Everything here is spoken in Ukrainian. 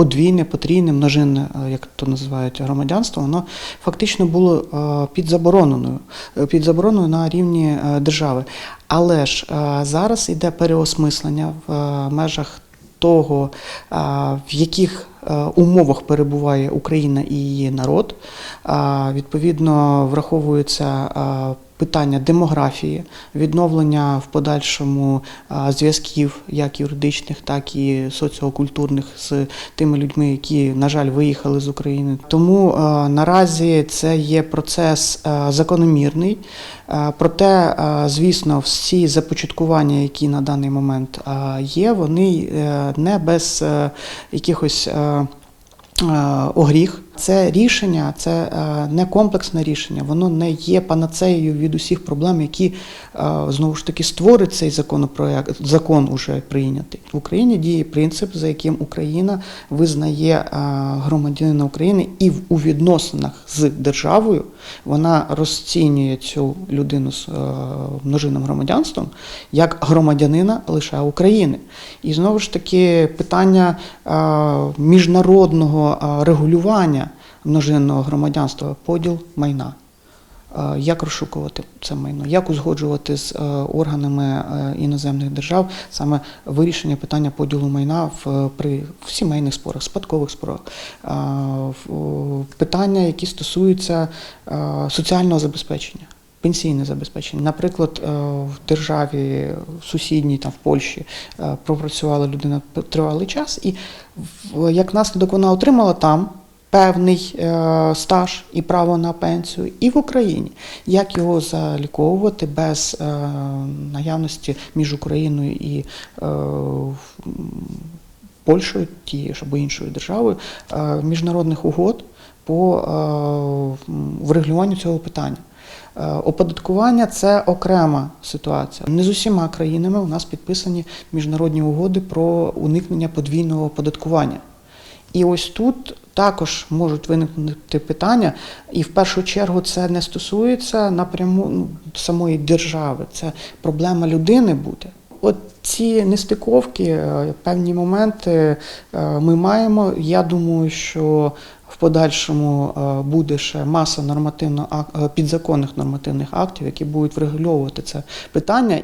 подвійне, потрійне, множинне, е, як то називають громадянство, воно фактично було е, під забороненою, е, під забороною на рівні держави. Але ж зараз йде переосмислення в межах того, в яких умовах перебуває Україна і її народ. Відповідно, враховується питання демографії, відновлення в подальшому зв'язків, як юридичних, так і соціокультурних з тими людьми, які, на жаль, виїхали з України. Тому наразі це є процес закономірний. Проте, звісно, всі започаткування, які на даний момент є, вони е, не без е, якихось е, огріх. Це рішення, це е, не комплексне рішення, воно не є панацеєю від усіх проблем, які е, знову ж таки створить цей законопроект, закон уже прийнятий. В Україні діє принцип, за яким Україна визнає е, громадянина України і у відносинах з державою вона розцінює цю людину з множинним громадянством як громадянина лише України. І знову ж таки питання міжнародного регулювання множинного громадянства, поділ майна. Е, Як розшукувати це майно, як узгоджувати з е, органами е, іноземних держав саме вирішення питання поділу майна в, при в сімейних спорах, спадкових спорах, питання, які стосуються соціального забезпечення. Пенсійне забезпечення. Наприклад, в державі в сусідній там в Польщі пропрацювала людина тривалий час, і як наслідок вона отримала там певний е, стаж і право на пенсію, і в Україні. Як його заліковувати без е, наявності між Україною і е, Польщею, тією або іншою державою, міжнародних угод по врегулюванню цього питання. Оподаткування це окрема ситуація. Не з усіма країнами у нас підписані міжнародні угоди про уникнення подвійного оподаткування. І ось тут також можуть виникнути питання, і в першу чергу це не стосується напряму ну, самої держави, це проблема людини буде. От ці нестиковки, е, певні моменти е, ми маємо. Я думаю, що в подальшому е, буде ще маса нормативно підзаконних нормативних актів, які будуть врегульовувати це питання.